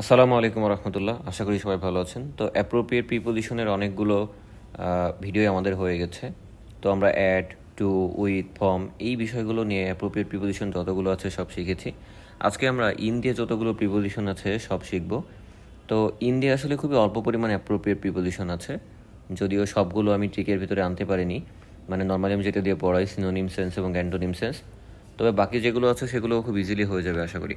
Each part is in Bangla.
আসসালামু আলাইকুম রহমতুল্লাহ আশা করি সবাই ভালো আছেন। তো অ্যাপ্রোপ্রিয়েট প্রিপোজিশনের অনেকগুলো ভিডিও আমাদের হয়ে গেছে। তো আমরা অ্যাড টু উইথ ফর্ম এই বিষয়গুলো নিয়ে অ্যাপ্রোপ্রিয়েট প্রিপোজিশন যতগুলো আছে সব শিখেছি। আজকে আমরা ইন দিয়ে যতগুলো প্রিপোজিশন আছে সব শিখব। তো ইন দিয়ে আসলে খুবই অল্প পরিমাণে অ্যাপ্রোপ্রিয়েট প্রিপোজিশন আছে। যদিও সবগুলো আমি ট্রিকের ভিতরে আনতে পারিনি। মানে নর্মালি আমি যেটা দিয়ে পড়াই সিনোনিম সেন্স এবং অ্যান্টোনিম সেন্স তবে বাকি যেগুলো আছে সেগুলো খুব ইজিলি হয়ে যাবে, আশা করি।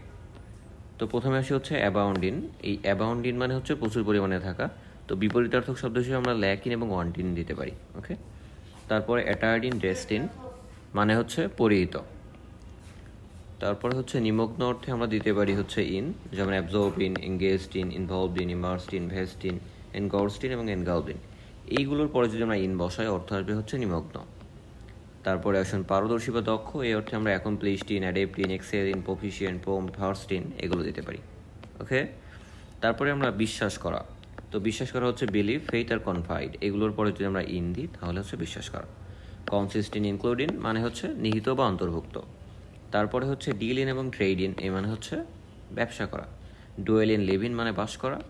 তো প্রথমে আসি হচ্ছে অ্যাবাউন্ডিন। এই অ্যাবাউন্ডিন মানে হচ্ছে প্রচুর পরিমাণে থাকা। তো বিপরীতার্থক শব্দ হিসেবে আমরা ল্যাকিন এবং ওয়ান্টিন দিতে পারি, ওকে? তারপরে অ্যাটায়ার্ডিন ডেস্টিন মানে হচ্ছে পরিহিত। তারপরে হচ্ছে নিমগ্ন অর্থে আমরা দিতে পারি হচ্ছে ইন, যেমন absorb in engaged in involved in immersed in vest in engrossed in এবং এনগালড ইন এইগুলোর পরে যদি আমরা ইন বসাই, অর্থ আসবে হচ্ছে নিমগ্ন। তারপরে আসুন পারদর্শী বা দক্ষ এই অর্থে আমরা accomplished in adept in excel in proficient prom first in এগুলো দিতে পারি। ওকে তারপরে আমরা বিশ্বাস করা। তো বিশ্বাস করা হচ্ছে বিলিভ ফেইথ আর কনফাইড এগুলোর পরে যদি আমরা ইন দিই, তাহলে হচ্ছে বিশ্বাস করা। কনসিস্টেন্ট ইনক্লুডিং মানে হচ্ছে নিহিত বা অন্তর্ভুক্ত। তারপরে হচ্ছে ডিল ইন এবং ট্রেড ইন এই মানে হচ্ছে ব্যবসা করা। ডুয়েল ইন লিভ ইন মানে বাস করা।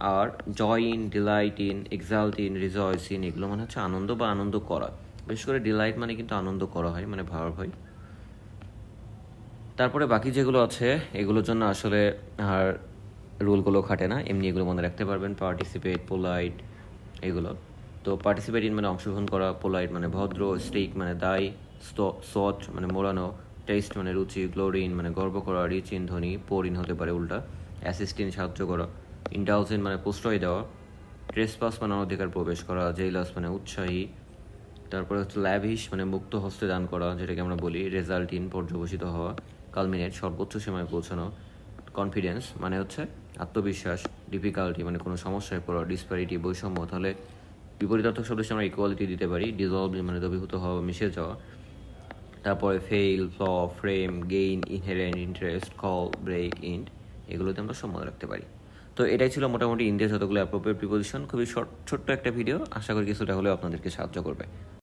আর joy in delight in exult in rejoice in এগুলো মানে হচ্ছে আনন্দ বা আনন্দ করা। বিশেষ করে ডিলাইট মানে কিন্তু আনন্দ করা হয় মানে ভার হয়। তারপরে বাকি যেগুলো আছে, এগুলোর জন্য আসলে আর রুলগুলো খাটে না। এমনি এগুলো মনে রাখতে পারবেন পার্টিসিপেট পোলাইট এগুলো। তো পার্টিসিপেট ইন মানে অংশগ্রহণ করা পোলাইট মানে ভদ্র স্টিক মানে দায় সট মানে মোড়ানো টেস্ট মানে রুচি গ্লোরিন মানে গর্ব করা রিচ ইন ধ্বনি পোরিন হতে পারে উল্টা। অ্যাসিস্টেন্ট সাহায্য করা ইন্টাউসিন মানে প্রশ্রয় দেওয়া ট্রেসপাস মানে অনধিকার প্রবেশ করা জেলাস মানে উৎসাহী তারপরে হচ্ছে ল্যাভিশ মানে মুক্ত হস্তে দান করা, যেটাকে আমরা বলি রেজাল্ট ইন পর্যবসিত হওয়া কালমিনেট সর্বোচ্চ সীমায় পৌঁছানো কনফিডেন্স মানে হচ্ছে আত্মবিশ্বাস ডিফিকাল্টি মানে কোনো সমস্যায় পড়া ডিসপ্যারিটি বৈষম্য, তাহলে বিপরীতার্থক শব্দ আমরা ইকুয়ালিটি দিতে পারি ডিজলভ মানে দ্রবীভূত হওয়া, মিশে যাওয়া। তারপরে fail flaw frame gain inherent interest call break int এগুলোতে আমরা সম্মান রাখতে পারি। তো এটাই ছিল মোটামুটি ইন্ডিয়া যতগুলো অ্যাপ্রোপ্রিয়েট প্রিপোজিশন খুবই শর্ট, ছোট্ট একটা ভিডিও আশা করি কিছুটা হলেও আপনাদেরকে সাহায্য করবে।